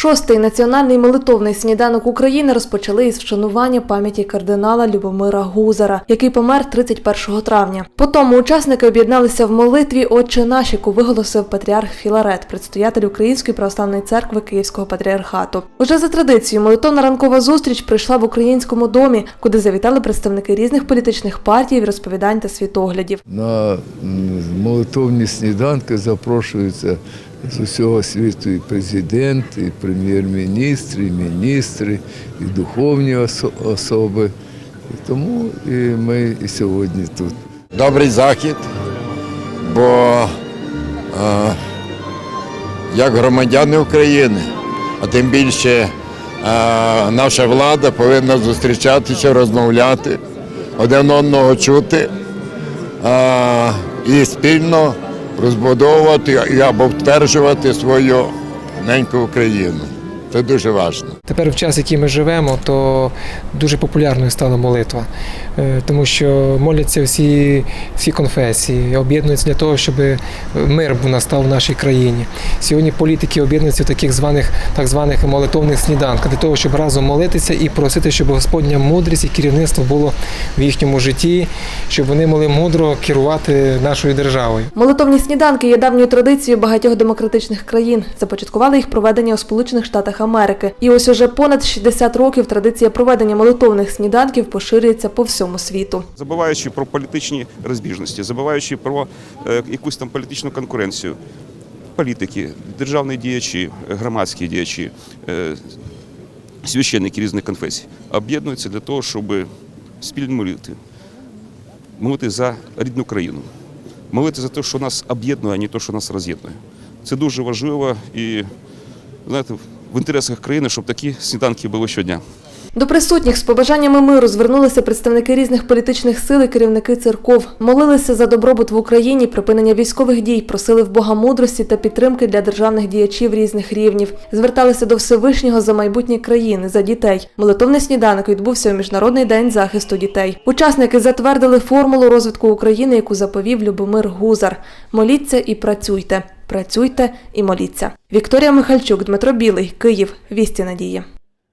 Шостий національний молитовний сніданок України розпочали із вшанування пам'яті кардинала Любомира Гузара, який помер 31 травня. По тому учасники об'єдналися в молитві Отче наш, яку виголосив патріарх Філарет, предстоятель Української православної церкви Київського патріархату. Уже за традицією молитовна ранкова зустріч прийшла в українському домі, куди завітали представники різних політичних партій, розповідань та світоглядів. На молитовні сніданки запрошуються з усього світу і президент, і прем'єр-міністр, і міністри, і духовні особи. І тому і ми і сьогодні тут. добрий захід, бо е, як громадяни України, а тим більше е, наша влада повинна зустрічатися, розмовляти, один одного чути е, і спільно розбудовувати або втверджувати свою неньку Україну. Це дуже важливо. Тепер в час, який ми живемо, то дуже популярною стала молитва, Е, тому що моляться всі, всі конфесії, об'єднуються для того, щоб мир був настав в нашій країні. Сьогодні політики об'єднуються в таких званих так званих молитовних сніданках для того, щоб разом молитися і просити, щоб Господня мудрість і керівництво було в їхньому житті, щоб вони могли мудро керувати нашою державою. Молитовні сніданки є давньою традицією багатьох демократичних країн. Започаткували їх проведення у Сполучених Штатах Америки. І ось уже понад 60 років традиція проведення молитовних сніданків поширюється по всьому світу. забуваючи про політичні розбіжності, забуваючи про е, якусь там політичну конкуренцію. Політики, державні діячі, громадські діячі, е, священники різних конфесій об'єднуються для того, щоб спільно молити, молити за рідну країну, молити за те, що нас об'єднує, а не те, що нас роз'єднує. Це дуже важливо і знаєте, в інтересах країни, щоб такі сніданки були щодня. До присутніх з побажаннями миру звернулися представники різних політичних сил і керівники церков. Молилися за добробут в Україні, припинення військових дій, просили в Бога мудрості та підтримки для державних діячів різних рівнів. Зверталися до Всевишнього за майбутнє країни, за дітей. Молитовний сніданок відбувся у Міжнародний день захисту дітей. Учасники затвердили формулу розвитку України, яку заповів Любомир Гузар. Моліться і працюйте. Працюйте і моліться. Вікторія Михальчук, Дмитро Білий, Київ. Вісті надії.